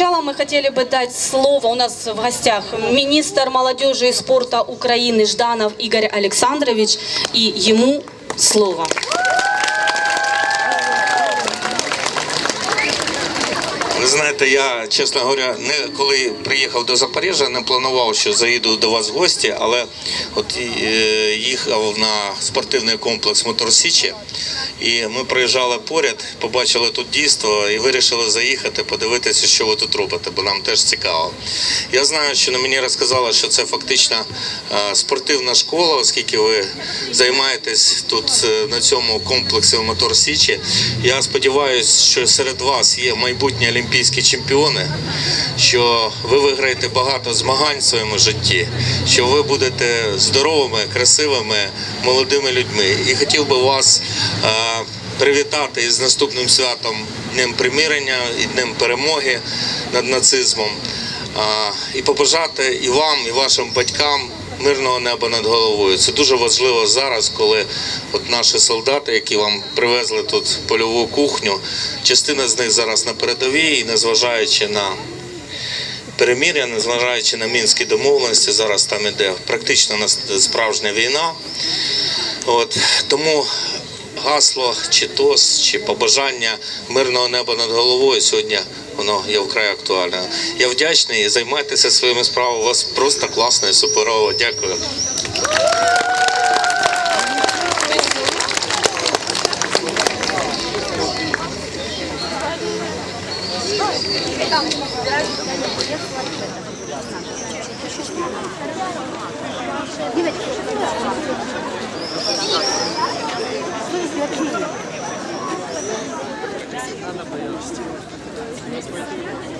Сначала мы хотели бы дать слово, у нас в гостях министр молодежи и спорта Украины Жданов Игорь Александрович, и ему слово. Знаєте, я, чесно говоря, не коли приїхав до Запоріжжя, не планував, що заїду до вас в гості, але от е, їхав на спортивний комплекс Мотор Січі, і ми проїжджали поряд, побачили тут дійство і вирішили заїхати, подивитися, що ви тут робите, бо нам теж цікаво. Я знаю, що на мені розказали, що це фактично е, спортивна школа, оскільки ви займаєтесь тут е, на цьому комплексі Мотор Січі. Я сподіваюся, що серед вас є майбутні олімпійські чемпіони, що ви виграєте багато змагань в своєму житті, що ви будете здоровими, красивими, молодими людьми. І хотів би вас е, привітати із наступним святом Днем примирення і Днем перемоги над нацизмом. А, і побажати і вам, і вашим батькам мирного неба над головою. Це дуже важливо зараз, коли от наші солдати, які вам привезли тут польову кухню, частина з них зараз на передовій, і незважаючи на перемір'я, незважаючи на мінські домовленості, зараз там іде практично справжня війна. От тому гасло, чи тост, чи побажання мирного неба над головою сьогодні воно є вкрай актуальне. Я вдячний займайтеся своїми справами. У вас просто класно і суперово. Дякую. Там Спасибо.